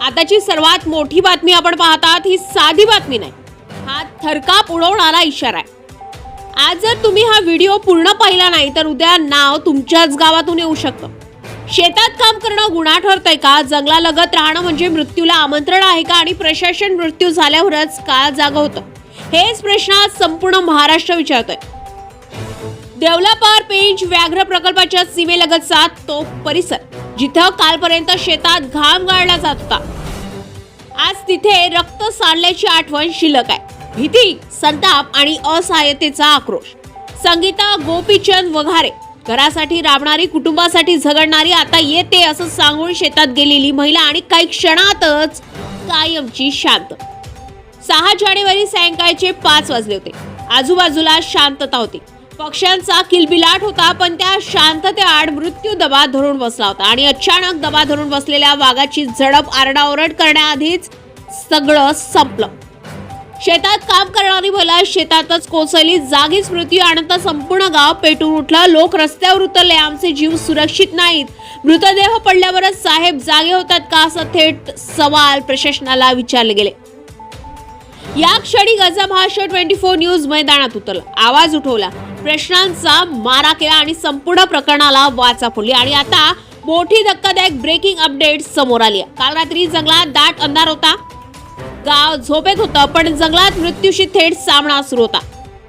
आताची सर्वात मोठी बातमी आपण पाहतात ही साधी बातमी नाही. हा थरकाप उडवणारा इशारा आहे. आज जर तुम्ही हा व्हिडिओ पूर्ण पाहिला नाही तर उद्या नाव तुमच्याच गावातून येऊ शकतं. शेतात काम करणं गुन्हा ठरतंय का? जंगलालगत राहणं म्हणजे मृत्यूला आमंत्रण आहे का? आणि प्रशासन मृत्यू झाल्यावरच का जागा होतं. हेच प्रश्न आज संपूर्ण महाराष्ट्र विचारतोय. देवलापार पेंच व्याघ्र प्रकल्पाच्या सीमेलगतचा तो परिसर जिथं कालपर्यंत शेतात घाम गाळला जात होता. आज तिथे रक्त सांडल्याची आठवण शिल्लक आहे. भीती संताप आणि असहाय्यतेचा आक्रोश. संगीता गोपीचंद वघारे घरासाठी राबणारी कुटुंबासाठी झगडणारी आता येते असं सांगून शेतात गेलेली महिला आणि काही क्षणातच कायमची शांत. सहा जानेवारी सायंकाळचे पाच वाजले होते. आजूबाजूला शांतता होती. पक्ष्यांचा किलबिलाट होता पण त्या शांततेआड मृत्यू दबा धरून बसला होता. आणि अचानक दबा धरून बसलेल्या वाघाची झडप आरडाओरड करण्याआधीच सगळं संपलं. शेतात काम करणारी महिला शेतातच कोसळली. जागीच मृत्यू आणता संपूर्ण गाव पेटून उठलं. लोक रस्त्यावर उतरले. आमचे जीव सुरक्षित नाहीत. मृतदेह पडल्यावरच साहेब जागे होतात का असं थेट सवाल प्रशासनाला विचारले गेले. या क्षणी Gaja Maharashtra twenty four news मैदानात उतरला. आवाज उठवला. प्रश्नांचा मारा केला आणि संपूर्ण प्रकरणाला वाचा फुडली. आणि आता मोठी धक्कादायक ब्रेकिंग अपडेट समोर आली. आहे. काल रात्री जंगलात दाट अंधार होता. गाव झोपेत होतं पण जंगलात मृत्यूशी थेट सामना सुरू होता.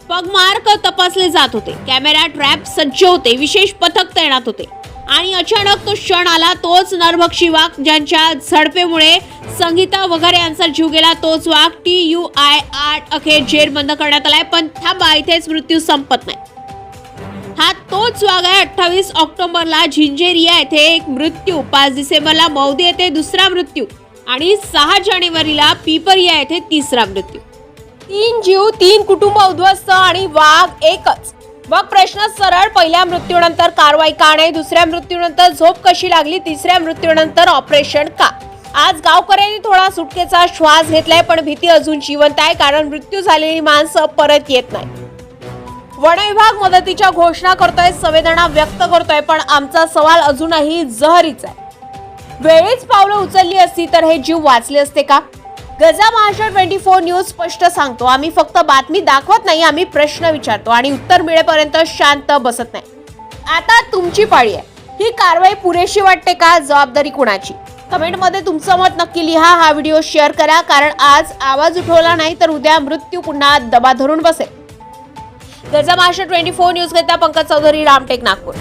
पगमार्क तपासले जात होते. कॅमेरा ट्रॅप सज्ज होते. विशेष पथक तैनात होते. आणि अचानक तो क्षण आला तोच नरभक्षी वाघ ज्यांच्या झडपेमुळे संगीता वगैरे यांचा जीव गेला तोच वाघ टी यू आय आठ अखेर जेर बंद करण्यात आलाय. पण थांबा इथेच मृत्यू संपत नाही. हा तोच वाघ आहे अठ्ठावीस ऑक्टोबरला झिंजेरिया येथे एक मृत्यू पाच डिसेंबरला मौदी येथे दुसरा मृत्यू आणि सहा जानेवारीला पिपरिया येथे तिसरा मृत्यू. तीन जीव तीन कुटुंब उद्ध्वस्त आणि वाघ एकच. मग प्रश्न सरळ. पहिल्या मृत्यूनंतर कारवाई का नाही? दुसऱ्या मृत्यूनंतर झोप कशी लागली? तिसऱ्या मृत्यूनंतर ऑपरेशन का? आज गावकऱ्यांनी थोडा सुटकेचा श्वास घेतलाय पण भीती अजून जिवंत आहे कारण मृत्यू झालेली माणसं परत येत नाही वन विभाग मदतीच्या घोषणा करतोय संवेदना व्यक्त करतोय पण आमचा सवाल अजूनही जहरीच आहे. वेळीच पावलं उचलली असती तर हे जीव वाचले असते का? Gaja Maharashtra twenty four news स्पष्ट सांगतो. आम्ही फक्त बातमी दाखवत नाही आम्ही प्रश्न विचारतो आणि उत्तर मिळेपर्यंत शांत बसत नाही. आता तुमची पाळी आहे. ही कारवाई पुरेशी वाटते का? जबाबदारी कुणाची? कमेंटमध्ये तुमचं मत नक्की लिहा हा व्हिडिओ शेअर करा कारण आज आवाज उठवला नाही तर उद्या मृत्यू पुन्हा दबा धरून बसेल. Gaja Maharashtra twenty four news घेता पंकज चौधरी रामटेक नागपूर.